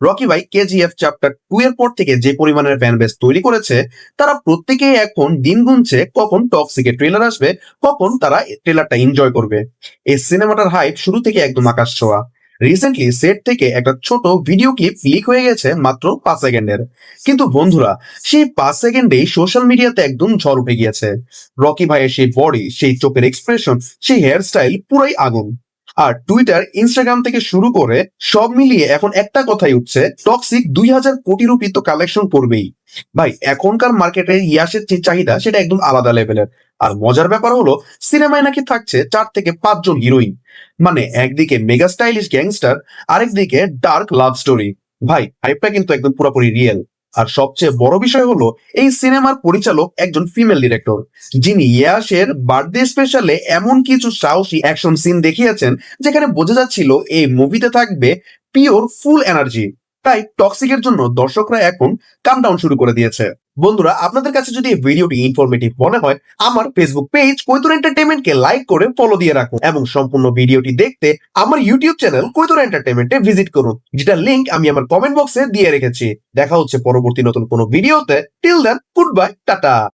Rocky ভাই KGF chapter two এর পর থেকে যে পরিমাণের ফ্যান বেস তৈরি করেছে, তারা প্রত্যেকেই এখন দিন গুনছে কখন টক্সিকের ট্রেলার আসবে, কখন তারা ট্রেলারটা এনজয় করবে। এই সিনেমাটার হাইপ শুরু থেকে একদম আকাশ ছোঁয়া। রিসেন্টলি সেট থেকে একটা ছোট ভিডিও ক্লিপ লিক হয়ে গেছে মাত্র পাঁচ সেকেন্ডের। কিন্তু বন্ধুরা, সেই পাঁচ সেকেন্ডেই সোশ্যাল মিডিয়াতে একদম ঝড় উঠে গিয়েছে। রকি ভাইয়ের সেই বডি সেই চোখের এক্সপ্রেশন সেই হেয়ার স্টাইল পুরাই আগুন। আর টুইটার ইনস্টাগ্রাম থেকে শুরু করে সব মিলিয়ে এখন একটা কথাই উঠছে টক্সিক দুই হাজার কোটি রুপি তো কালেকশন করবেই। ভাই, এখনকার মার্কেটে ইয়াসের যে চাহিদা, সেটা একদম আলাদা লেভেলের আর মজার ব্যাপার হলো, সিনেমায় নাকি থাকছে চার থেকে পাঁচজন হিরোইন মানে একদিকে মেগা স্টাইলিশ গ্যাংস্টার আরেকদিকে ডার্ক লাভ স্টোরি ভাই হাইপটা কিন্তু একদম পুরোপুরি রিয়েল আর সবচেয়ে বড় বিষয় হলো, এই সিনেমার পরিচালক একজন ফিমেল ডিরেক্টর যিনি ইয়াসের বার্থডে স্পেশালে এমন কিছু সাহসী অ্যাকশন সিন দেখিয়েছেন, যেখানে বোঝা যাচ্ছিল এই মুভিতে থাকবে পিওর ফুল এনার্জি তাই টক্সিকের জন্য দর্শকরা এখন কাম ডাউন শুরু করে দিয়েছে। বন্ধুরা, আপনাদের কাছে যদি ভিডিওটি ইনফরমেটিভ মনে হয়, আমার ফেসবুক পেজ কৈতুর এন্টারটেনমেন্টকে লাইক করে ফলো দিয়ে রাখুন এবং সম্পূর্ণ ভিডিওটি দেখতে আমার ইউটিউব চ্যানেল কৈতুর এন্টারটেনমেন্টে ভিজিট করুন যেটা লিংক আমি আমার কমেন্ট বক্সে দিয়ে রেখেছি। দেখা হচ্ছে পরবর্তী নতুন কোনো ভিডিওতে। Till then good bye tata.